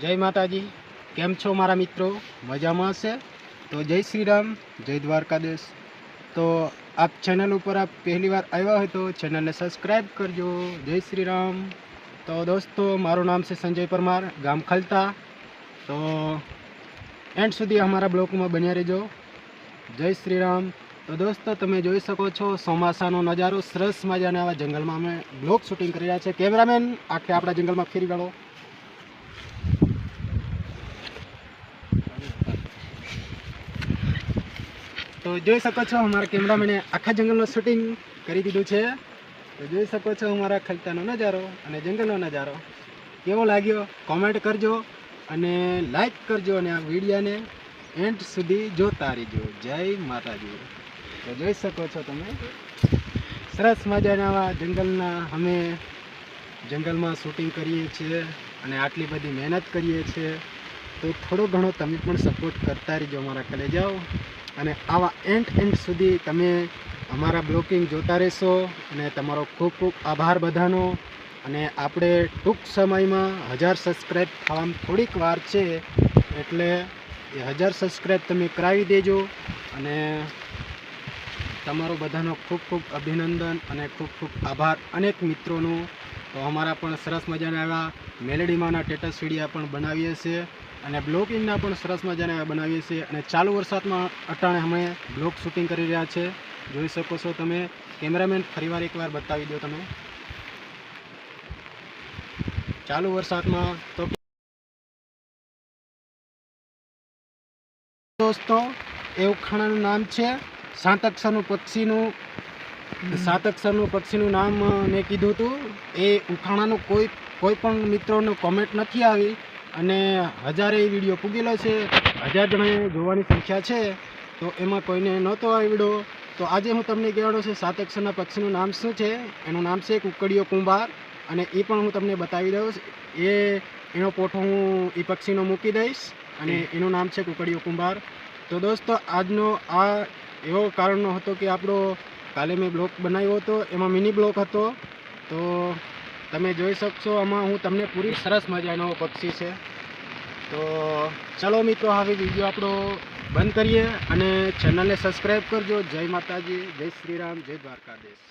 જય માતાજી. કેમ છો મારા મિત્રો? મજામાં હશે? તો જય શ્રી રામ, જય દ્વારકાધીશ. તો આપ ચેનલ ઉપર આપ પહેલી વાર આવ્યા હોય તો ચેનલને સબસ્ક્રાઈબ કરજો. જય શ્રી રામ. તો દોસ્તો, મારું નામ છે સંજય પરમાર, ગામ ખલતા. તો એન્ડ સુધી અમારા બ્લોકમાં બન્યા રહેજો. જય શ્રી રામ. તો દોસ્તો, તમે જોઈ શકો છો ચોમાસાનો નજારો. સરસ મજાના આવા જંગલમાં અમે બ્લોક શૂટિંગ કરી રહ્યા છે. કેમેરામેન, આખે આપણા જંગલમાં ફેરી વાળો. તો જોઈ શકો છો અમારા કેમેરામેને આખા જંગલનું શૂટિંગ કરી દીધું છે. તો જોઈ શકો છો અમારા ખલતાનો નજારો અને જંગલનો નજારો. કેવો લાગ્યો? કોમેન્ટ કરજો અને લાઈક કરજો અને આ વિડીયાને એન્ડ સુધી જોતા રહીજો. જય માતાજી. તો જોઈ શકો છો તમે. સરસ મજાના આવા જંગલના અમે જંગલમાં શૂટિંગ કરીએ છીએ અને આટલી બધી મહેનત કરીએ છીએ. તો થોડો ઘણો તમે પણ સપોર્ટ કરતા રહીજો અમારા કલેજાઓ. અને આવા એન્ડ એન્ડ સુધી તમે અમારા બ્લોકિંગ જોતા રહેશો અને તમારો ખૂબ ખૂબ આભાર બધાનો. અને આપણે ટૂંક સમયમાં હજાર સબસ્ક્રાઈબ થવામાં થોડીક વાર છે, એટલે એ હજાર સબસ્ક્રાઈબ તમે કરાવી દેજો અને તમારો બધાનો ખૂબ ખૂબ અભિનંદન અને ખૂબ ખૂબ આભાર અનેક મિત્રોનું. તો અમારા પણ સરસ મજાના એવા મેલેડીમાંના ટેટસ સીડિયા પણ બનાવીએ છીએ અને બ્લોગિંગના પણ સરસ મજાના એવા બનાવીએ છીએ અને ચાલુ વરસાદમાં અટાણે અમે બ્લોગ શૂટિંગ કરી રહ્યા છે. જોઈ શકો છો તમે. કેમેરામેન ફરીવાર એકવાર બતાવી દો તમે. ચાલુ વરસાદમાં તો દોસ્તો એ ઉખાણાનું નામ છે સાત અક્ષરનું પક્ષીનું સાત અક્ષરનું પક્ષીનું નામ મેં કીધું હતું. એ ઉખાણાનું કોઈ કોઈ પણ મિત્રોનો કોમેન્ટ નથી આવી. અને હજારે વીડિયો પૂગેલો છે. હજાર જણાએ જોવાની સંખ્યા છે. તો એમાં કોઈને નહોતો આવડ્યો. તો આજે હું તમને કહેવાનો છે, સાત અક્ષરના પક્ષીનું નામ શું છે? એનું નામ છે કુકડીઓ કુંભાર. અને એ પણ હું તમને બતાવી દઉં એ, એનો પોઠો હું એ પક્ષીનો મૂકી દઈશ. અને એનું નામ છે કુકડીઓ કુંભાર. તો દોસ્તો, આજનો આ એવો કારણનો હતો કે આપણો કાલે મેં બ્લોક બનાવ્યો હતો, એમાં મિની બ્લોક હતો. તો તમે જોઈ શકશો, આમાં હું તમને પૂરી સરસ મજાનો પક્ષી છે. તો ચલો મિત્રો, હવે વીડિયો આપણો બંધ કરીએ અને ચેનલને સબસ્ક્રાઈબ કરજો. જય માતાજી, જય શ્રીરામ જય દ્વારકાધીશ.